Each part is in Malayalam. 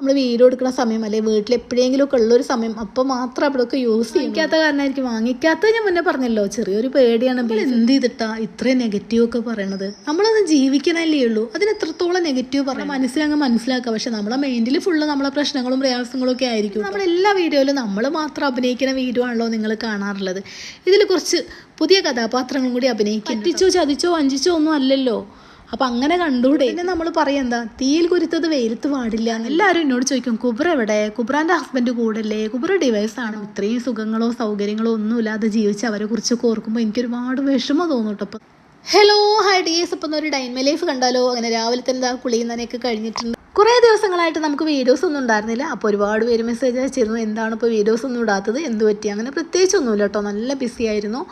നമ്മൾ വീഡിയോ കൊടുക്കുന്ന സമയം അല്ലെ വീട്ടിൽ എപ്പോഴെങ്കിലും ഒക്കെ ഉള്ളൊരു സമയം അപ്പോൾ മാത്രം അവിടെയൊക്കെ യൂസ് ചെയ്യാത്ത കാരണമായിരിക്കും വാങ്ങിക്കാത്ത ഞാൻ മുന്നേ പറഞ്ഞല്ലോ. ചെറിയൊരു പേടിയാണ് നമ്മൾ എന്ത് ചെയ്തിട്ടാ ഇത്രയും നെഗറ്റീവ് ഒക്കെ പറയണത്. നമ്മളൊന്ന് ജീവിക്കണല്ലേ ഉള്ളൂ. അതിന് എത്രത്തോളം നെഗറ്റീവ് പറയാം മനസ്സിലങ്ങ് മനസ്സിലാക്കുക പക്ഷെ നമ്മളെ മൈൻഡിൽ ഫുള്ള് നമ്മളെ പ്രശ്നങ്ങളും പ്രയാസങ്ങളും ഒക്കെ ആയിരിക്കും. നമ്മൾ എല്ലാ വീഡിയോയിലും നമ്മൾ മാത്രം അഭിനയിക്കുന്ന വീഡിയോ ആണല്ലോ നിങ്ങൾ കാണാറുള്ളത്. ഇതിൽ കുറച്ച് പുതിയ കഥാപാത്രങ്ങളും കൂടി അഭിനയിക്കും പറ്റിച്ചോ ചതിച്ചോ വഞ്ചിച്ചോ ഒന്നും അല്ലല്ലോ. അപ്പൊ അങ്ങനെ കണ്ടൂടെ. പിന്നെ നമ്മൾ പറയെന്താ തീയിൽ കുരുത്തത് വെയിലത്ത് പാടില്ല എല്ലാവരും എന്നോട് ചോദിക്കും കുബ്ര എവിടെ? കുബ്രാന്റെ ഹസ്ബൻഡ് കൂടല്ലേ? കുബ്ര ഡിവൈസ് ആണ്. ഇത്രയും സുഖങ്ങളോ സൗകര്യങ്ങളോ ഒന്നുമില്ലാതെ ജീവിച്ച് അവരെ കുറിച്ചൊക്കെ ഓർക്കുമ്പോൾ എനിക്ക് ഒരുപാട് വിഷമം തോന്നും ഹലോ ഹായ് ഡിയേഴ്സ് ഇപ്പൊ ഒരു ഡൈൻമ ലൈഫ് കണ്ടാലോ? അങ്ങനെ രാവിലെ തന്നെ എന്താ കുളിയുന്നതിനൊക്കെ കഴിഞ്ഞിട്ടുണ്ട്. കുറേ ദിവസങ്ങളായിട്ട് നമുക്ക് വീഡിയോസ് ഒന്നും ഉണ്ടായിരുന്നില്ല. അപ്പോൾ ഒരുപാട് പേര് മെസ്സേജ് അയച്ചിരുന്നു. എന്താണ് ഇപ്പോൾ വീഡിയോസ് ഒന്നും ഇടാത്തത്? എന്ത് പറ്റി? അങ്ങനെ പ്രത്യേകിച്ചൊന്നുമില്ല കേട്ടോ നല്ല ബിസി ആയിരുന്നു.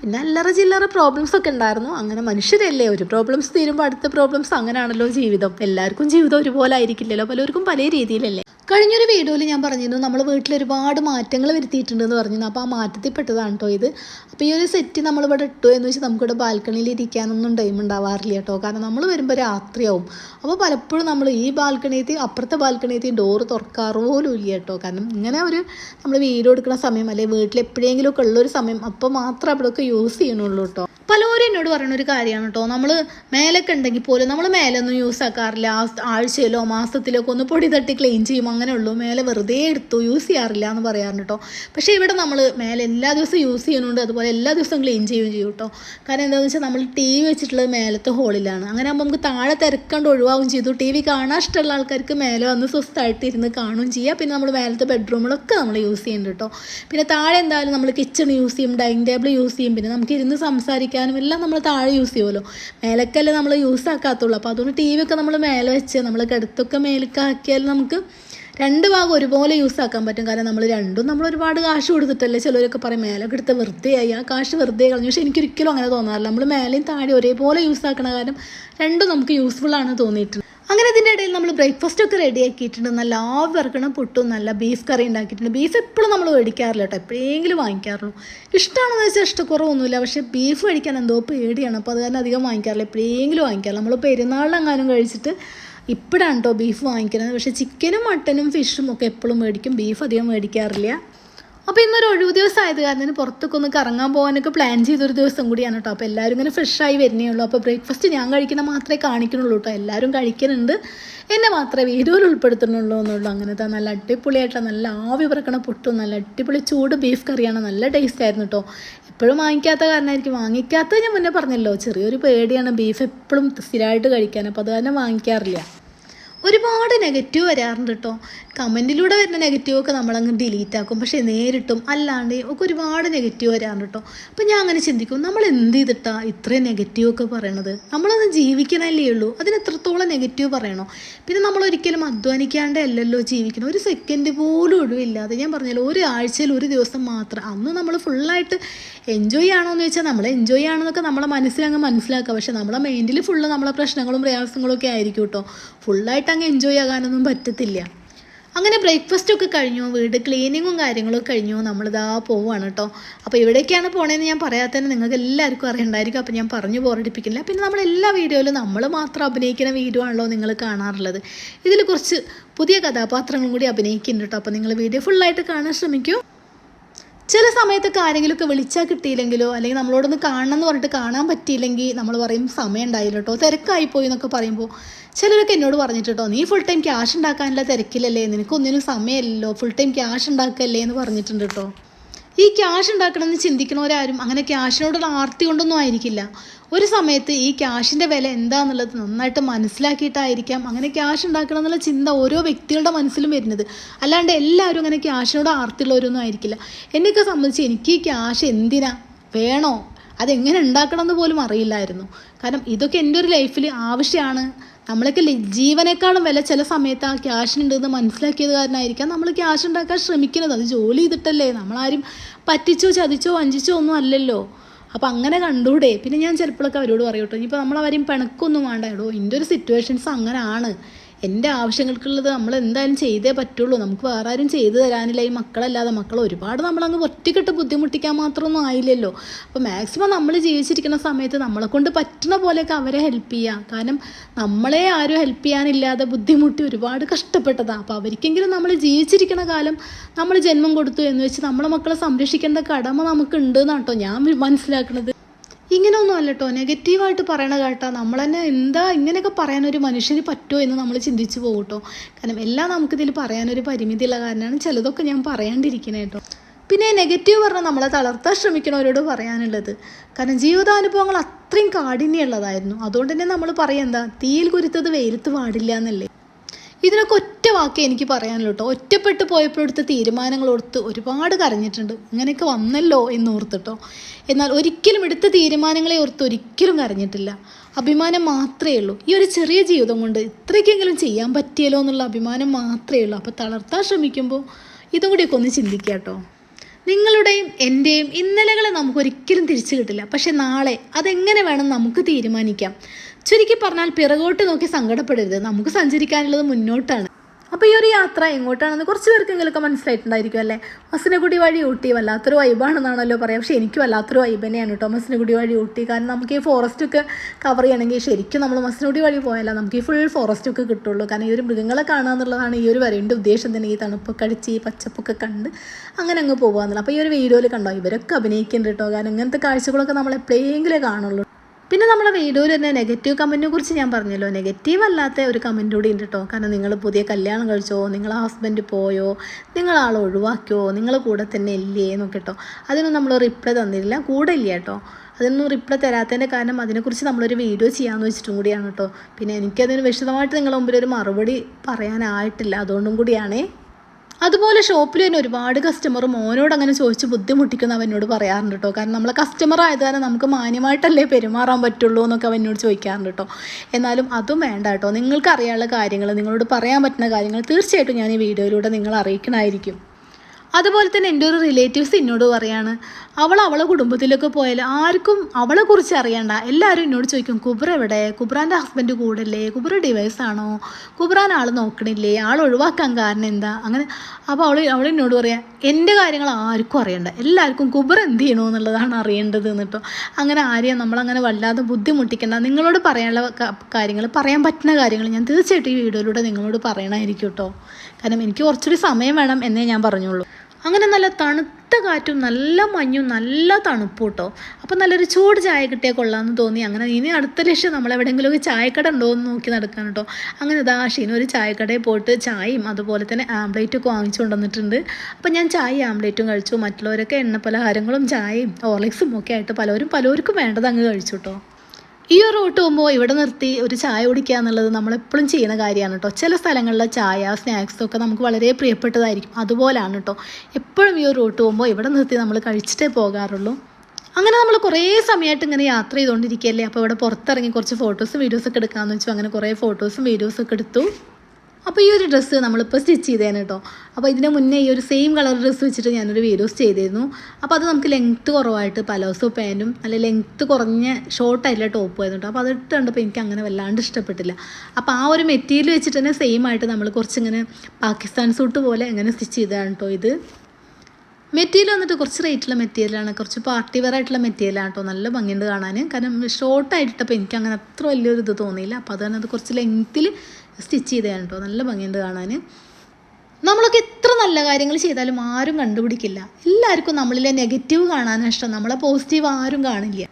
പിന്നെ അല്ലറ ചില്ലറ പ്രോബ്ലംസ് ഒക്കെ ഉണ്ടായിരുന്നു. അങ്ങനെ മനുഷ്യരല്ലേ ഒരു പ്രോബ്ലംസ് തീരുമ്പോൾ അടുത്ത പ്രോബ്ലംസ് അങ്ങനെയാണല്ലോ ജീവിതം. എല്ലാവർക്കും ജീവിതം ഒരുപോലെ ആയിരിക്കില്ലല്ലോ. പലർക്കും പല രീതിയിലല്ലേ. കഴിഞ്ഞൊരു വീഡിയോയിൽ ഞാൻ പറഞ്ഞിരുന്നു നമ്മൾ വീട്ടിൽ ഒരുപാട് മാറ്റങ്ങൾ വരുത്തിയിട്ടുണ്ടെന്ന് പറഞ്ഞിരുന്നു. അപ്പോൾ ആ മാറ്റത്തിൽ പെട്ടതാണ് കേട്ടോ ഇത്. അപ്പോൾ ഈ ഒരു സെറ്റ് നമ്മളിവിടെ ഇട്ടു എന്ന് വെച്ചാൽ നമുക്കിവിടെ ബാൽക്കണിയിൽ ഇരിക്കാനൊന്നും ടൈം ഉണ്ടാവാറില്ല കേട്ടോ കാരണം നമ്മൾ വരുമ്പോൾ രാത്രിയാവും. അപ്പോൾ പലപ്പോഴും നമ്മൾ ഈ ബാൽക്കണിയത്തിൽ അപ്പുറത്തെ ബാൽക്കണിയത്തിൽ ഡോറ് തുറക്കാറ് പോലും ഇല്ല കേട്ടോ കാരണം ഇങ്ങനെ ഒരു നമ്മൾ വീട് കൊടുക്കുന്ന സമയം അല്ലെങ്കിൽ വീട്ടിൽ എപ്പോഴെങ്കിലും ഒക്കെ ഉള്ളൊരു സമയം അപ്പോൾ മാത്രമേ അവിടെയൊക്കെ യൂസ് ചെയ്യണുള്ളൂ കേട്ടോ പലരും എന്നോട് പറയുന്ന ഒരു കാര്യമാണ് കേട്ടോ. നമ്മൾ മേലൊക്കെ ഉണ്ടെങ്കിൽ പോലും നമ്മൾ മേലൊന്നും യൂസ് ആക്കാറില്ല. ആഴ്ചയിലോ മാസത്തിലോ ഒക്കെ ഒന്ന് പൊടി തട്ടി ക്ലീൻ ചെയ്യും. അങ്ങനെ ഉള്ളൂ. മേലെ വെറുതെ എടുത്തു യൂസ് ചെയ്യാറില്ല എന്ന് പറയാറുണ്ട് കേട്ടോ. പക്ഷേ ഇവിടെ നമ്മൾ മേലെ എല്ലാ ദിവസവും യൂസ് ചെയ്യുന്നുണ്ട്. അതുപോലെ എല്ലാ ദിവസവും ക്ലീൻ ചെയ്യുകയും ചെയ്യും കേട്ടോ. കാരണം എന്താണെന്ന് വെച്ചാൽ നമ്മൾ ടി വി വെച്ചിട്ടുള്ളത് മേലത്തെ ഹോളിലാണ് അങ്ങനെ ആകുമ്പോൾ നമുക്ക് താഴെ തിരക്കണ്ട് ഒഴിവാകും ചെയ്തു. ടി വി കാണാൻ ഇഷ്ടമുള്ള ആൾക്കാർക്ക് മേലെ വന്ന് സ്വസ്ഥമായിട്ട് ഇരുന്ന് കാണുകയും ചെയ്യുക പിന്നെ നമ്മൾ മേലത്തെ ബെഡ്റൂമിലൊക്കെ നമ്മൾ യൂസ് ചെയ്യുന്നുണ്ട് കേട്ടോ. പിന്നെ താഴെ എന്തായാലും നമ്മൾ കിച്ചൺ യൂസ് ചെയ്യും ഡൈനിങ് ടേബിൾ യൂസ് ചെയ്യും. പിന്നെ നമുക്ക് ഇരുന്ന് സംസാരിക്കാനും എല്ലാം നമ്മൾ താഴെ യൂസ് ചെയ്യുമല്ലോ. മേലക്കല്ലേ നമ്മൾ യൂസ് ആക്കാത്തുള്ളൂ. അപ്പോൾ അതുകൊണ്ട് ടി വി ഒക്കെ നമ്മൾ മേലെ വെച്ച് നമ്മൾ കിടത്തൊക്കെ മേലക്കാക്കിയാൽ നമുക്ക് രണ്ട് ഭാഗം ഒരുപോലെ യൂസ് ആക്കാൻ പറ്റും. കാരണം നമ്മൾ രണ്ടും നമ്മൾ ഒരുപാട് കാശ് കൊടുത്തിട്ടല്ലേ ചിലരൊക്കെ പറയും മേലൊക്കെ എടുത്ത് വെറുതെയായി ആ കാശ് വെറുതെ കളഞ്ഞു. പക്ഷേ എനിക്കൊരിക്കലും അങ്ങനെ തോന്നാറില്ല. നമ്മൾ മേലെയും താഴെ ഒരേപോലെ യൂസ് ആക്കണ കാരണം രണ്ടും നമുക്ക് യൂസ്ഫുൾ ആണ് തോന്നിയിട്ടുണ്ട്. അങ്ങനെ ഇതിന്റെ ഇടയിൽ നമ്മൾ ബ്രേക്ക്ഫാസ്റ്റ് ഒക്കെ റെഡി ആക്കിയിട്ടുണ്ട്. നല്ല ആവ് ഇറക്കണ പുട്ടും നല്ല ബീഫ് കറി ഉണ്ടാക്കിയിട്ടുണ്ട്. ബീഫ് എപ്പോഴും നമ്മൾ മേടിക്കാറില്ല കേട്ടോ. എപ്പോഴെങ്കിലും വാങ്ങിക്കാറുള്ളൂ. ഇഷ്ടമാണെന്ന് വെച്ചാൽ ഇഷ്ടക്കുറവൊന്നുമില്ല. പക്ഷേ ബീഫ് കഴിക്കാൻ എന്തോ പേടിയാണ്. അപ്പോൾ അത് കാരണം അധികം വാങ്ങിക്കാറില്ല. എപ്പോഴെങ്കിലും വാങ്ങിക്കാറില്ല. നമ്മൾ പെരുന്നാളിലെങ്ങാനും കഴിച്ചിട്ട് ഇപ്പോഴാണ് കേട്ടോ ബീഫ് വാങ്ങിക്കുന്നത്. പക്ഷേ ചിക്കനും മട്ടനും ഫിഷും ഒക്കെ എപ്പോഴും മേടിക്കും. ബീഫ് അധികം മേടിക്കാറില്ല. അപ്പോൾ ഇന്നൊരു ഒഴിവ് ദിവസം ആയത് കാരണം പുറത്തൊക്കെ ഒന്ന് കറങ്ങാൻ പോകാനൊക്കെ പ്ലാൻ ചെയ്തൊരു ദിവസം കൂടിയാണ് കേട്ടോ അപ്പോൾ എല്ലാവരും ഇങ്ങനെ ഫ്രഷായി വരുന്നേ ഉള്ളൂ അപ്പോൾ ബ്രേക്ക്ഫാസ്റ്റ് ഞാൻ കഴിക്കുന്ന മാത്രമേ കാണിക്കുന്നുള്ളൂ കേട്ടോ എല്ലാവരും കഴിക്കുന്നുണ്ട് എന്നെ മാത്രമേ വീഡിയോയിൽ ഉൾപ്പെടുത്തുന്നുള്ളൂ എന്നുള്ളൂ. അങ്ങനത്തെ നല്ല അടിപൊളിയായിട്ടാണ് നല്ല ആവി പറക്കണ പുട്ടും നല്ല അടിപൊളി ചൂട് ബീഫ് കറിയാണ്. നല്ല ടേസ്റ്റ് ആയിരുന്നു കേട്ടോ എപ്പോഴും വാങ്ങിക്കാത്ത കാരണമായിരിക്കും വാങ്ങിക്കാത്തത് ഞാൻ മുന്നേ പറഞ്ഞല്ലോ ചെറിയൊരു പേടിയാണ് ബീഫ് എപ്പോഴും സ്ഥിരമായിട്ട് കഴിക്കാൻ. അപ്പോൾ അത് കാരണം വാങ്ങിക്കാറില്ല. ഒരുപാട് നെഗറ്റീവ് വരാറുണ്ട് കേട്ടോ കമന്റിലൂടെ വരുന്ന നെഗറ്റീവൊക്കെ നമ്മളങ്ങ് ഡിലീറ്റ് ആക്കും. പക്ഷേ നേരിട്ടും അല്ലാണ്ട് ഒക്കെ ഒരുപാട് നെഗറ്റീവ് വരാറുണ്ട് കേട്ടോ അപ്പോൾ ഞാൻ അങ്ങനെ ചിന്തിക്കും നമ്മൾ എന്ത് ചെയ്തിട്ടാ ഇത്രയും നെഗറ്റീവൊക്കെ പറയണത്? നമ്മളത് ജീവിക്കണല്ലേ ഉള്ളൂ അതിന് എത്രത്തോളം നെഗറ്റീവ് പറയണോ? പിന്നെ നമ്മൾ ഒരിക്കലും അധ്വാനിക്കാണ്ട് അല്ലല്ലോ ജീവിക്കണം ഒരു സെക്കൻഡ് പോലും ഒഴിവില്ലാതെ ഞാൻ പറഞ്ഞല്ലോ ഒരു ആഴ്ചയിൽ ഒരു ദിവസം മാത്രം. അന്ന് നമ്മൾ ഫുള്ളായിട്ട് എൻജോയ് ആണോ എന്ന് ചോദിച്ചാൽ നമ്മൾ എൻജോയ് ആണെന്നൊക്കെ നമ്മളെ മനസ്സിലങ്ങ് മനസ്സിലാക്കുക പക്ഷേ നമ്മളെ മൈൻഡിൽ ഫുള്ള് നമ്മളെ പ്രശ്നങ്ങളും പ്രയാസങ്ങളും ഒക്കെ ആയിരിക്കും കേട്ടോ ഫുള്ളായിട്ട് അങ്ങ് എൻജോയ് ആകാനൊന്നും പറ്റത്തില്ല. അങ്ങനെ ബ്രേക്ക്ഫാസ്റ്റ് ഒക്കെ കഴിഞ്ഞു വീട് ക്ലീനിങ്ങും കാര്യങ്ങളും കഴിഞ്ഞു നമ്മളിതാ പോവാണ് കേട്ടോ അപ്പോൾ എവിടേക്കാണ് പോണേന്ന് ഞാൻ പറയാത്തന്നെ നിങ്ങൾക്ക് എല്ലാവർക്കും അറിയണ്ടായിരിക്കും. അപ്പോൾ ഞാൻ പറഞ്ഞു ബോറടിപ്പിക്കില്ല പിന്നെ നമ്മൾ എല്ലാ വീഡിയോയിലും നമ്മൾ മാത്രം അഭിനയിക്കുന്ന വീഡിയോ ആണല്ലോ നിങ്ങൾ കാണാറുള്ളത്. ഇതിൽ കുറച്ച് പുതിയ കഥാപാത്രങ്ങളും കൂടി അഭിനയിക്കുന്നുണ്ട് കേട്ടോ അപ്പോൾ നിങ്ങൾ വീഡിയോ ഫുള്ളായിട്ട് കാണാൻ ശ്രമിക്കൂ. ചില സമയത്തൊക്കെ ആരെങ്കിലുമൊക്കെ വിളിച്ചാൽ കിട്ടിയില്ലെങ്കിലോ അല്ലെങ്കിൽ നമ്മളോടൊന്ന് കാണണം എന്ന് പറഞ്ഞിട്ട് കാണാൻ പറ്റിയില്ലെങ്കിൽ നമ്മൾ പറയും സമയം ഉണ്ടായില്ല കേട്ടോ തിരക്കായിപ്പോയി എന്നൊക്കെ പറയുമ്പോൾ ചിലരൊക്കെ എന്നോട് പറഞ്ഞിട്ട് കേട്ടോ നീ ഫുൾ ടൈം ക്യാഷ് ഉണ്ടാക്കാനുള്ള തിരക്കില്ലല്ലേ നിനക്കൊന്നിനും സമയമില്ലല്ലോ ഫുൾ ടൈം ക്യാഷ് ഉണ്ടാക്കല്ലേ? എന്ന് പറഞ്ഞിട്ടുണ്ട് കേട്ടോ ഈ ക്യാഷ് ഉണ്ടാക്കണമെന്ന് ചിന്തിക്കുന്നവരാരും അങ്ങനെ ക്യാഷിനോടുള്ള ആർത്തി കൊണ്ടൊന്നും ആയിരിക്കില്ല. ഒരു സമയത്ത് ഈ ക്യാഷിന്റെ വില എന്താണെന്നുള്ളത് നന്നായിട്ട് മനസ്സിലാക്കിയിട്ടായിരിക്കാം അങ്ങനെ ക്യാഷ് ഉണ്ടാക്കണം എന്നുള്ള ചിന്ത ഓരോ വ്യക്തികളുടെ മനസ്സിലും വരുന്നത്. അല്ലാണ്ട് എല്ലാവരും അങ്ങനെ ക്യാഷിനോട് ആർത്തിയുള്ളവരൊന്നും ആയിരിക്കില്ല. എന്നെയൊക്കെ സംബന്ധിച്ച് എനിക്ക് ഈ ക്യാഷ് എന്തിനാ? വേണോ? അതെങ്ങനെ ഉണ്ടാക്കണം എന്ന് പോലും അറിയില്ലായിരുന്നു. കാരണം ഇതൊക്കെ എന്റെ ഒരു ലൈഫിൽ ആവശ്യമാണ് നമ്മളൊക്കെ ജീവനേക്കാളും വില ചില സമയത്ത് ആ ക്യാഷിനുണ്ടെന്ന് മനസ്സിലാക്കിയത് കാരണമായിരിക്കാം നമ്മൾ ക്യാഷ് ഉണ്ടാക്കാൻ ശ്രമിക്കുന്നത്. അത് ജോലി ചെയ്തിട്ടല്ലേ? നമ്മളാരും പറ്റിച്ചോ ചതിച്ചോ വഞ്ചിച്ചോ ഒന്നും അല്ലല്ലോ. അപ്പം അങ്ങനെ കണ്ടൂടെ? പിന്നെ ഞാൻ ചിലപ്പോഴൊക്കെ അവരോട് പറയൂട്ടോ ഇനിയിപ്പോൾ നമ്മൾ പിണക്കൊന്നും വേണ്ട. എടോ ഒരു സിറ്റുവേഷൻസ് അങ്ങനെയാണ് എന്റെ ആവശ്യങ്ങൾക്കുള്ളത് നമ്മൾ എന്തായാലും ചെയ്തേ പറ്റുള്ളൂ. നമുക്ക് വേറെ ആരും ചെയ്തു തരാനില്ല. ഈ മക്കളല്ലാതെ മക്കൾ ഒരുപാട് നമ്മളങ്ങ് ഒറ്റക്കെട്ട് ബുദ്ധിമുട്ടിക്കാൻ മാത്രമൊന്നും ആയില്ലല്ലോ. അപ്പോൾ മാക്സിമം നമ്മൾ ജീവിച്ചിരിക്കുന്ന സമയത്ത് നമ്മളെ കൊണ്ട് പറ്റുന്ന പോലെയൊക്കെ അവരെ ഹെൽപ്പ് ചെയ്യുക കാരണം നമ്മളെ ആരും ഹെൽപ്പ് ചെയ്യാനില്ലാതെ ബുദ്ധിമുട്ടി ഒരുപാട് കഷ്ടപ്പെട്ടതാണ് അപ്പോൾ അവർക്കെങ്കിലും നമ്മൾ ജീവിച്ചിരിക്കുന്ന കാലം നമ്മൾ ജന്മം കൊടുത്തു എന്ന് വെച്ച് നമ്മളെ മക്കളെ സംരക്ഷിക്കേണ്ട കടമ നമുക്കുണ്ട് എന്നാട്ടോ ഞാൻ മനസ്സിലാക്കുന്നത്. ഇങ്ങനെയൊന്നും അല്ല കേട്ടോ നെഗറ്റീവായിട്ട് പറയണ കേട്ടാ നമ്മൾ തന്നെ എന്താ ഇങ്ങനെയൊക്കെ പറയാൻ ഒരു മനുഷ്യന് പറ്റുമോ എന്ന് നമ്മൾ ചിന്തിച്ചു പോകും കേട്ടോ കാരണം എല്ലാം നമുക്കിതിൽ പറയാനൊരു പരിമിതിയുള്ള കാരണമാണ് ചിലതൊക്കെ ഞാൻ പറയാണ്ടിരിക്കണേ കേട്ടോ പിന്നെ നെഗറ്റീവ് പറഞ്ഞാൽ നമ്മളെ തളർത്താൻ ശ്രമിക്കണവരോട് പറയാനുള്ളത്. കാരണം ജീവിതാനുഭവങ്ങൾ അത്രയും കാഠിന്യമുള്ളതായിരുന്നു. അതുകൊണ്ട് തന്നെ നമ്മൾ പറയാം എന്താ തീയിൽ കുരുത്തത് വെയിലത്ത് പാടില്ല എന്നല്ലേ. ഇതിനൊക്കെ ഒറ്റ വാക്കേ എനിക്ക് പറയാനുള്ളൂ കേട്ടോ ഒറ്റപ്പെട്ട് പോയപ്പോഴത്തെ തീരുമാനങ്ങൾ ഓർത്ത് ഒരുപാട് കരഞ്ഞിട്ടുണ്ട്. ഇങ്ങനെയൊക്കെ വന്നല്ലോ എന്ന് ഓർത്തിട്ടോ എന്നാൽ ഒരിക്കലും എടുത്ത തീരുമാനങ്ങളെ ഓർത്ത് ഒരിക്കലും കരഞ്ഞിട്ടില്ല. അഭിമാനം മാത്രമേ ഉള്ളൂ. ഈ ഒരു ചെറിയ ജീവിതം കൊണ്ട് ഇത്രയ്ക്കെങ്കിലും ചെയ്യാൻ പറ്റിയല്ലോ എന്നുള്ള അഭിമാനം മാത്രമേ ഉള്ളൂ. അപ്പോൾ തളർത്താൻ ശ്രമിക്കുമ്പോൾ ഇതും കൂടിയൊക്കെ ഒന്ന് ചിന്തിക്കുക കേട്ടോ നിങ്ങളുടെയും എന്റെയും ഇന്നലകളെ നമുക്കൊരിക്കലും തിരിച്ചു കിട്ടില്ല. പക്ഷെ നാളെ അതെങ്ങനെ വേണം നമുക്ക് തീരുമാനിക്കാം? ചുരുക്കി പറഞ്ഞാൽ പിറകോട്ട് നോക്കി സങ്കടപ്പെടരുത്. നമുക്ക് സഞ്ചരിക്കാനുള്ളത് മുന്നോട്ടാണ്. അപ്പോൾ ഈ ഒരു യാത്ര എങ്ങോട്ടാണെന്ന് കുറച്ച് പേർക്കെങ്കിലുമൊക്കെ മനസ്സിലായിട്ടുണ്ടായിരിക്കും അല്ലേ? മസിനഗുടി വഴി ഊട്ടി വല്ലാത്തൊരു വൈബാണെന്നാണല്ലോ പറയാം. പക്ഷേ എനിക്ക് വല്ലാത്തൊരു വൈബ് തന്നെയാണ് കേട്ടോ മസിനഗുടി വഴി ഊട്ടി. കാരണം നമുക്ക് ഈ ഫോറസ്റ്റ് ഒക്കെ കവർ ചെയ്യണമെങ്കിൽ ശരിക്കും നമ്മൾ മസിനഗുടി വഴി പോയാലേ നമുക്ക് ഈ ഫുൾ ഫോറസ്റ്റ് ഒക്കെ കിട്ടുള്ളൂ. കാരണം ഈ ഒരു മൃഗങ്ങളെ കാണുക എന്നുള്ളതാണ് ഈ ഒരു വരേണ്ട ഉദ്ദേശം തന്നെ. ഈ തണുപ്പൊക്കെ അടിച്ച് ഈ പച്ചപ്പൊക്കെ കണ്ട് അങ്ങനെ അങ്ങ് പോകുക എന്നുള്ളത്. അപ്പോൾ ഈ ഒരു വീഡിയോയിൽ കണ്ടോ? ഇവരൊക്കെ അഭിനയിക്കുന്നുണ്ട് കേട്ടോ. കാരണം ഇങ്ങനത്തെ കാഴ്ചകളൊക്കെ നമ്മൾ എപ്പോഴെങ്കിലും കാണുള്ളൂ. പിന്നെ നമ്മുടെ വീഡിയോയിൽ തന്നെ നെഗറ്റീവ് കമന്റിനെ കുറിച്ച് ഞാൻ പറഞ്ഞല്ലോ. നെഗറ്റീവ് അല്ലാത്ത ഒരു കമന്റ് കൂടി ഉണ്ട് കേട്ടോ കാരണം നിങ്ങൾ പുതിയ കല്യാണം കഴിച്ചോ നിങ്ങളെ ഹസ്ബൻഡ് പോയോ നിങ്ങൾ ആളെ ഒഴിവാക്കിയോ നിങ്ങൾ കൂടെ തന്നെ ഇല്ലേ എന്നൊക്കെ കേട്ടോ അതിനൊന്നും നമ്മൾ റിപ്ലൈ തന്നില്ല. കൂടെ ഇല്ല കേട്ടോ അതിനൊന്നും റിപ്ലൈ തരാത്തതിന്റെ കാരണം അതിനെക്കുറിച്ച് നമ്മളൊരു വീഡിയോ ചെയ്യാമെന്ന് വെച്ചിട്ടും കൂടിയാണ് കേട്ടോ പിന്നെ എനിക്കതിന് വിശദമായിട്ട് നിങ്ങളുടെ മുമ്പിൽ ഒരു മറുപടി പറയാനായിട്ടില്ല. അതുകൊണ്ടും കൂടിയാണേ. അതുപോലെ ഷോപ്പിൽ തന്നെ ഒരുപാട് കസ്റ്റമർ മോനോട് അങ്ങനെ ചോദിച്ച് ബുദ്ധിമുട്ടിക്കുന്ന അവനോട് പറയാറുണ്ട് കേട്ടോ കാരണം നമ്മൾ കസ്റ്റമർ ആയത് കാരണം നമുക്ക് മാന്യമായിട്ടല്ലേ പെരുമാറാൻ പറ്റുള്ളൂ എന്നൊക്കെ അവനോട് ചോദിക്കാറുണ്ട് കേട്ടോ എന്നാലും അതും വേണ്ട കേട്ടോ നിങ്ങൾക്ക് അറിയാനുള്ള കാര്യങ്ങൾ നിങ്ങളോട് പറയാൻ പറ്റുന്ന കാര്യങ്ങൾ തീർച്ചയായിട്ടും ഞാൻ ഈ വീഡിയോയിലൂടെ നിങ്ങൾ അറിയിക്കണമായിരിക്കും അതുപോലെ തന്നെ എന്റെ ഒരു റിലേറ്റീവ്സ് എന്നോട് പറയാണ് അവൾ അവളെ കുടുംബത്തിലൊക്കെ പോയാൽ ആർക്കും അവളെ കുറിച്ച് അറിയണ്ട. എല്ലാവരും എന്നോട് ചോദിക്കും കുബ്ര എവിടെ? കുബ്രാന്റെ ഹസ്ബൻഡ് കൂടല്ലേ? കുബ്ര ഡിവൈസ് ആണോ? കുബ്രാൻ ആൾ നോക്കണില്ലേ? ആൾ ഒഴിവാക്കാൻ കാരണം എന്താ? അങ്ങനെ. അപ്പോൾ അവൾ അവൾ എന്നോട് പറയാം എന്റെ കാര്യങ്ങൾ ആർക്കും അറിയണ്ട. എല്ലാവർക്കും കുബർ എന്ത് ചെയ്യണോ എന്നുള്ളതാണ് അറിയേണ്ടത് എന്നിട്ടോ. അങ്ങനെ ആരെയും നമ്മളങ്ങനെ വല്ലാതെ ബുദ്ധിമുട്ടിക്കേണ്ട. നിങ്ങളോട് പറയാനുള്ള കാര്യങ്ങൾ പറയാൻ പറ്റുന്ന കാര്യങ്ങൾ ഞാൻ തീർച്ചയായിട്ടും ഈ വീഡിയോയിലൂടെ നിങ്ങളോട് പറയണമായിരിക്കും കേട്ടോ കാരണം എനിക്ക് കുറച്ചൊരു സമയം വേണം എന്നേ ഞാൻ പറഞ്ഞുള്ളൂ. അങ്ങനെ നല്ല തണുത്ത കാറ്റും നല്ല മഞ്ഞും നല്ല തണുപ്പും കേട്ടോ അപ്പം നല്ലൊരു ചൂട് ചായ കിട്ടിയാൽ കൊള്ളാമെന്ന് തോന്നി. അങ്ങനെ ഇനി അടുത്ത ലക്ഷ്യം നമ്മൾ എവിടെയെങ്കിലും ചായക്കട ഉണ്ടോ എന്ന് നോക്കി നടക്കാൻ കേട്ടോ അങ്ങനെ ഇതാ ഷീന ഒരു ചായക്കടയിൽ പോയിട്ട് ചായയും അതുപോലെ തന്നെ ആംബ്ലേറ്റും ഒക്കെ വാങ്ങിച്ചു കൊണ്ടുവന്നിട്ടുണ്ട്. അപ്പം ഞാൻ ചായ ആംബ്ലേറ്റും കഴിച്ചു. മറ്റുള്ളവരൊക്കെ എണ്ണ പലഹാരങ്ങളും ചായയും ഓർലിക്സും ഒക്കെ ആയിട്ട് പലവരും പലവർക്കും വേണ്ടത് അങ്ങ് കഴിച്ചു കേട്ടോ ഈ ഒരു റൂട്ട് പോകുമ്പോൾ ഇവിടെ നിർത്തി ഒരു ചായ കുടിക്കുക എന്നുള്ളത് നമ്മളെപ്പോഴും ചെയ്യുന്ന കാര്യമാണ് കേട്ടോ. ചില സ്ഥലങ്ങളിലെ ചായ സ്നാക്സും ഒക്കെ നമുക്ക് വളരെ പ്രിയപ്പെട്ടതായിരിക്കും. അതുപോലെയാണ് കേട്ടോ. എപ്പോഴും ഈ ഒരു റൂട്ട് പോകുമ്പോൾ ഇവിടെ നിർത്തി നമ്മൾ കഴിച്ചിട്ടേ പോകാറുള്ളൂ. അങ്ങനെ നമ്മൾ കുറേ സമയമായിട്ട് ഇങ്ങനെ യാത്ര ചെയ്തുകൊണ്ടിരിക്കുകയല്ലേ? അപ്പോൾ ഇവിടെ പുറത്തിറങ്ങി കുറച്ച് ഫോട്ടോസും വീഡിയോസൊക്കെ എടുക്കാമെന്ന് വെച്ചു. അങ്ങനെ കുറേ ഫോട്ടോസും വീഡിയോസൊക്കെ എടുത്തു. അപ്പോൾ ഈ ഒരു ഡ്രസ്സ് നമ്മളിപ്പോൾ സ്റ്റിച്ച് ചെയ്തേനെ കേട്ടോ അപ്പോൾ ഇതിന് മുന്നേ ഈ ഒരു സെയിം കളർ ഡ്രസ്സ് വെച്ചിട്ട് ഞാനൊരു വീഡിയോസ് ചെയ്തിരുന്നു. അപ്പോൾ അത് നമുക്ക് ലെങ്ത്ത് കുറവായിട്ട് പലോസോ പാന്റും നല്ല ലെങ്ത്ത് കുറഞ്ഞ ഷോർട്ടായിട്ടുള്ള ടോപ്പ് ആയിരുന്നു കേട്ടോ അപ്പോൾ അതിട്ട് കണ്ടപ്പോൾ എനിക്ക് അങ്ങനെ വല്ലാണ്ട് ഇഷ്ടപ്പെട്ടില്ല. അപ്പോൾ ആ ഒരു മെറ്റീരിയൽ വെച്ചിട്ട് തന്നെ സെയിം ആയിട്ട് നമ്മൾ കുറച്ചിങ്ങനെ പാകിസ്ഥാൻ സൂട്ട് പോലെ അങ്ങനെ സ്റ്റിച്ച് ചെയ്തതാണ് കേട്ടോ ഇത്. മെറ്റീരിയൽ വന്നിട്ട് കുറച്ച് റേറ്റുള്ള മെറ്റീരിയലാണ് കുറച്ച് പാർട്ടി വെയർ ആയിട്ടുള്ള മെറ്റീരിയലാണ് കേട്ടോ നല്ല ഭംഗിയുണ്ട് കാണാൻ. കാരണം ഷോർട്ടായിട്ടിട്ടപ്പോൾ എനിക്ക് അങ്ങനെ അത്ര വലിയൊരു ഇത് തോന്നിയില്ല. അപ്പോൾ അത് തന്നെ അത് കുറച്ച് ലെങ്ത്തിൽ സ്റ്റിച്ച് ചെയ്തതാണ് കേട്ടോ നല്ല ഭംഗിയുണ്ട് കാണാൻ നമ്മളൊക്കെ എത്ര നല്ല കാര്യങ്ങൾ ചെയ്താലും ആരും കണ്ടുപിടിക്കില്ല. എല്ലാവർക്കും നമ്മളിലെ നെഗറ്റീവ് കാണാനാണ് ഇഷ്ടം. നമ്മളെ പോസിറ്റീവ് ആരും കാണില്ല.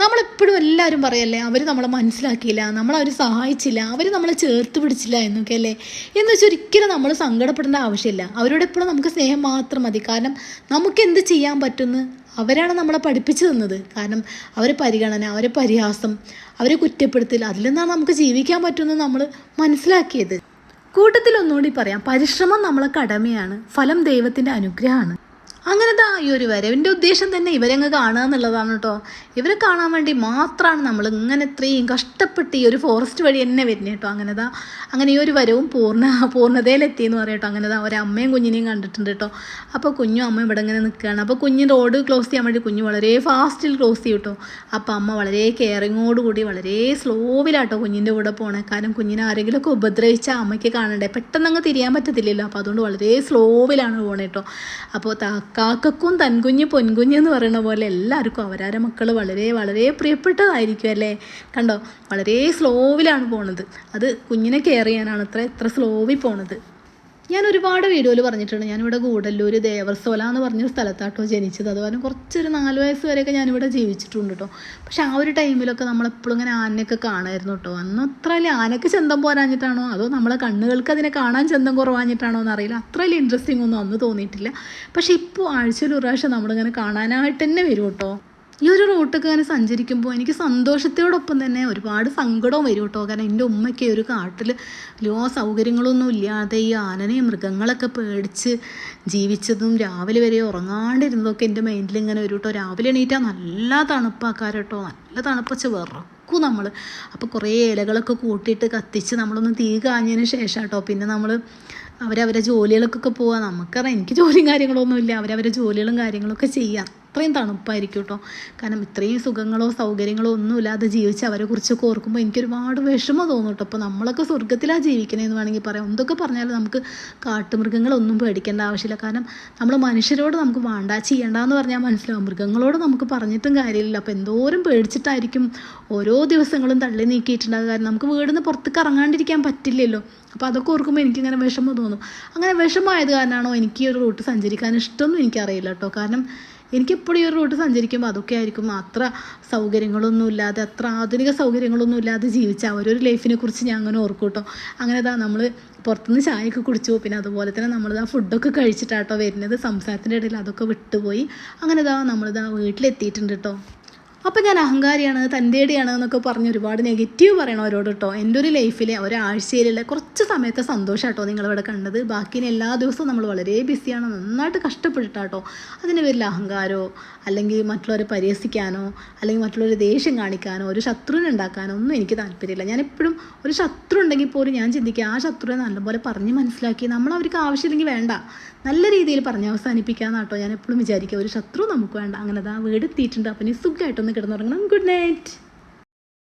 നമ്മളെപ്പോഴും എല്ലാവരും പറയല്ലേ അവർ നമ്മളെ മനസ്സിലാക്കിയില്ല നമ്മളവർ സഹായിച്ചില്ല അവർ നമ്മളെ ചേർത്ത് പിടിച്ചില്ല എന്നൊക്കെ അല്ലേ? എന്ന് വെച്ചാൽ ഒരിക്കലും നമ്മൾ സങ്കടപ്പെടേണ്ട ആവശ്യമില്ല. അവരോട് എപ്പോഴും നമുക്ക് സ്നേഹം മാത്രം മതി. കാരണം നമുക്ക് എന്ത് ചെയ്യാൻ പറ്റുമെന്ന് അവരാണ് നമ്മളെ പഠിപ്പിച്ചു തന്നത്. കാരണം അവരെ പരിഗണന അവരെ പരിഹാസം അവരെ കുറ്റപ്പെടുത്തൽ അതിൽ നിന്നാണ് നമുക്ക് ജീവിക്കാൻ പറ്റുമെന്ന് നമ്മൾ മനസ്സിലാക്കിയത്. കൂട്ടത്തിൽ ഒന്നുകൂടി പറയാം. പരിശ്രമം നമ്മളെ കടമയാണ്. ഫലം ദൈവത്തിന്റെ അനുഗ്രഹമാണ്. അങ്ങനത്തെ ഈ ഒരു വരവിന്റെ ഉദ്ദേശം തന്നെ ഇവരങ്ങ് കാണുക എന്നുള്ളതാണ് കേട്ടോ. ഇവരെ കാണാൻ വേണ്ടി മാത്രമാണ് നമ്മൾ ഇങ്ങനെ ഇത്രയും കഷ്ടപ്പെട്ട് ഈ ഒരു ഫോറസ്റ്റ് വഴി തന്നെ വരുന്നത് കേട്ടോ. അങ്ങനെതാ. അങ്ങനെ ഈ ഒരു വരവും പൂർണ പൂർണതയിലെത്തി എന്ന് പറയട്ടോ അങ്ങനെതാ. ഒരമ്മയും കുഞ്ഞിനെയും കണ്ടിട്ടുണ്ട് കേട്ടോ. അപ്പോൾ കുഞ്ഞും അമ്മയും ഇവിടെ ഇങ്ങനെ നിൽക്കുകയാണ്. അപ്പോൾ കുഞ്ഞ് റോഡ് ക്ലോസ് ചെയ്യാൻ വേണ്ടി കുഞ്ഞ് വളരെ ഫാസ്റ്റിൽ ക്ലോസ് ചെയ്യും കേട്ടോ. അപ്പോൾ അമ്മ വളരെ കെയറിങ്ങോടുകൂടി വളരെ സ്ലോവിലാട്ടോ കുഞ്ഞിന്റെ കൂടെ പോണേ. കാരണം കുഞ്ഞിനെ ആരെങ്കിലുമൊക്കെ ഉപദ്രവിച്ചാൽ അമ്മയ്ക്ക് കാണണ്ടേ. പെട്ടെന്ന് അങ്ങ് തിരിയാൻ പറ്റത്തില്ലല്ലോ. അപ്പോൾ അതുകൊണ്ട് വളരെ സ്ലോവിലാണ് പോണേ കേട്ടോ. അപ്പോൾ കാക്കക്കും തൻകുഞ്ഞ് പൊൻകുഞ്ഞ് എന്ന് പറയുന്ന പോലെ എല്ലാവർക്കും അവരാരെ മക്കൾ വളരെ വളരെ പ്രിയപ്പെട്ടതായിരിക്കും അല്ലേ? കണ്ടോ? വളരെ സ്ലോവിലാണ് പോണത്. അത് കുഞ്ഞിനെ കെയർ ചെയ്യാനാണ് അത്ര എത്ര സ്ലോവിൽ പോണത്. ഞാൻ ഒരുപാട് വീഡിയോയിൽ പറഞ്ഞിട്ടുണ്ട്. ഞാനിവിടെ ഗൂഡല്ലൂർ ദേവർസോല എന്ന് പറഞ്ഞൊരു സ്ഥലത്താട്ടോ ജനിച്ചത്. അതുപോലെ കുറച്ചൊരു നാല് വയസ്സ് വരെയൊക്കെ ഞാനിവിടെ ജീവിച്ചിട്ടുണ്ട് കേട്ടോ പക്ഷെ ആ ഒരു ടൈമിലൊക്കെ നമ്മളെപ്പോഴും ഇങ്ങനെ ആനയൊക്കെ കാണായിരുന്നു കേട്ടോ അന്ന് അത്ര വലിയ ആനയ്ക്ക് ചന്തം പോരാഞ്ഞിട്ടാണോ? അതോ നമ്മളെ കണ്ണുകൾക്ക് അതിനെ കാണാൻ ചന്തം കുറവാഞ്ഞിട്ടാണോ എന്നറിയില്ല. അത്ര വലിയ ഇൻട്രസ്റ്റിംഗ് ഒന്നും അന്ന് തോന്നിയിട്ടില്ല. പക്ഷെ ഇപ്പോൾ ആഴ്ചയിൽ ഒരു പ്രാവശ്യം നമ്മളിങ്ങനെ കാണാനായിട്ട് തന്നെ വരും കേട്ടോ ഈ ഒരു റൂട്ടൊക്കെ ഇങ്ങനെ സഞ്ചരിക്കുമ്പോൾ എനിക്ക് സന്തോഷത്തോടൊപ്പം തന്നെ ഒരുപാട് സങ്കടവും വരും കേട്ടോ. കാരണം എന്റെ ഉമ്മയ്ക്ക് ഒരു കാട്ടിൽ വലിയ സൗകര്യങ്ങളൊന്നും ഇല്ലാതെ ഈ ആനനെയും മൃഗങ്ങളൊക്കെ പേടിച്ച് ജീവിച്ചതും രാവിലെ വരെ ഉറങ്ങാണ്ടിരുന്നതൊക്കെ എന്റെ മൈൻഡിൽ ഇങ്ങനെ വരും കേട്ടോ. രാവിലെ എണീറ്റാൽ നല്ല തണുപ്പാക്കാരട്ടോ നല്ല തണുപ്പച്ച് വിറക്കും നമ്മൾ അപ്പോൾ കുറേ ഇലകളൊക്കെ കൂട്ടിയിട്ട് കത്തിച്ച് നമ്മളൊന്ന് തീ കാഞ്ഞതിന് ശേഷം കേട്ടോ. പിന്നെ നമ്മൾ അവരവരെ ജോലികൾക്കൊക്കെ പോവാം. നമുക്കറിയാം എനിക്ക് ജോലിയും കാര്യങ്ങളൊന്നുമില്ല. അവരവരെ ജോലികളും കാര്യങ്ങളൊക്കെ ചെയ്യാം. അത്രയും തണുപ്പായിരിക്കും കേട്ടോ. കാരണം ഇത്രയും സുഖങ്ങളോ സൗകര്യങ്ങളോ ഒന്നും ഇല്ലാതെ ജീവിച്ച് അവരെ കുറിച്ചൊക്കെ ഓർക്കുമ്പോൾ എനിക്ക് ഒരുപാട് വിഷമം തോന്നും കേട്ടോ. അപ്പോൾ നമ്മളൊക്കെ സ്വർഗത്തിലാണ് ജീവിക്കണേന്ന് വേണമെങ്കിൽ പറയാം. എന്തൊക്കെ പറഞ്ഞാലും നമുക്ക് കാട്ടുമൃഗങ്ങളൊന്നും പേടിക്കേണ്ട ആവശ്യമില്ല. കാരണം നമ്മൾ മനുഷ്യരോട് നമുക്ക് വേണ്ട ചെയ്യണ്ടെന്ന് പറഞ്ഞാൽ മനസ്സിലാവും. മൃഗങ്ങളോട് നമുക്ക് പറഞ്ഞിട്ടും കാര്യമില്ല അപ്പോൾ എന്തോരം പേടിച്ചിട്ടായിരിക്കും ഓരോ ദിവസങ്ങളും തള്ളി നീക്കിയിട്ടുണ്ടാകുക കാരണം നമുക്ക് വീടിന്ന് പുറത്തേക്ക് ഇറങ്ങാണ്ടിരിക്കാൻ പറ്റില്ലല്ലോ. അപ്പോൾ അതൊക്കെ ഓർക്കുമ്പോൾ എനിക്കിങ്ങനെ വിഷമം തോന്നും. അങ്ങനെ വിഷമമായത് കാരണമാണോ എനിക്ക് ഈ ഒരു റൂട്ട് സഞ്ചരിക്കാൻ ഇഷ്ടമൊന്നും എനിക്കറിയില്ല കേട്ടോ. കാരണം എനിക്കെപ്പോഴും ഈ ഒരു റൂട്ട് സഞ്ചരിക്കുമ്പോൾ അതൊക്കെ ആയിരിക്കും. അത്ര സൗകര്യങ്ങളൊന്നും ഇല്ലാതെ അത്ര ആധുനിക സൗകര്യങ്ങളൊന്നും ഇല്ലാതെ ജീവിച്ച അവരൊരു ലൈഫിനെ കുറിച്ച് ഞാൻ അങ്ങനെ ഓർക്കും കേട്ടോ അങ്ങനെ ഇതാ നമ്മൾ പുറത്തുനിന്ന് ചായയൊക്കെ കുടിച്ചു. പിന്നെ അതുപോലെ തന്നെ നമ്മളിതാ ഫുഡൊക്കെ കഴിച്ചിട്ടാട്ടോ വരുന്നത്. സംസാരത്തിന്റെ ഇടയിൽ അതൊക്കെ വിട്ടുപോയി. അങ്ങനെ ഇതാ നമ്മളിതാ വീട്ടിലെത്തിയിട്ടുണ്ട് കേട്ടോ അപ്പോൾ ഞാൻ അഹങ്കാരിയാണ് തന്റെടിയാണ് എന്നൊക്കെ പറഞ്ഞ് ഒരുപാട് നെഗറ്റീവ് പറയണം അവരോട് കേട്ടോ എന്റെ ഒരു ലൈഫിലെ ഒരാഴ്ചയിലുള്ള കുറച്ച് സമയത്തെ സന്തോഷം കേട്ടോ നിങ്ങളിവിടെ കണ്ടത്. ബാക്കിന് എല്ലാ ദിവസവും നമ്മൾ വളരെ ബിസിയാണ് നന്നായിട്ട് കഷ്ടപ്പെട്ടിട്ടാട്ടോ അതിന് പേരിൽ അഹങ്കാരമോ അല്ലെങ്കിൽ മറ്റുള്ളവരെ പരിഹസിക്കാനോ അല്ലെങ്കിൽ മറ്റുള്ളവരെ ദേഷ്യം കാണിക്കാനോ ഒരു ശത്രുവിനെ ഉണ്ടാക്കാനോ ഒന്നും എനിക്ക് താല്പര്യമില്ല. ഞാൻ എപ്പോഴും ഒരു ശത്രു ഉണ്ടെങ്കിൽ പോലും ഞാൻ ചിന്തിക്കുക ആ ശത്രുവിനെ നല്ലപോലെ പറഞ്ഞ് മനസ്സിലാക്കി നമ്മൾ അവർക്ക് ആവശ്യമില്ലെങ്കിൽ വേണ്ട. നല്ല രീതിയിൽ പറഞ്ഞ് അവസാനിപ്പിക്കാമെന്നാട്ടോ ഞാൻ എപ്പോഴും വിചാരിക്കുക. ഒരു ശത്രു നമുക്ക് വേണ്ട. അങ്ങനെ അതാ വീട് എത്തിയിട്ടുണ്ട് അപ്പം ഇനി സുഖമായിട്ടൊന്ന് കിടന്നുറങ്ങണം. Good night.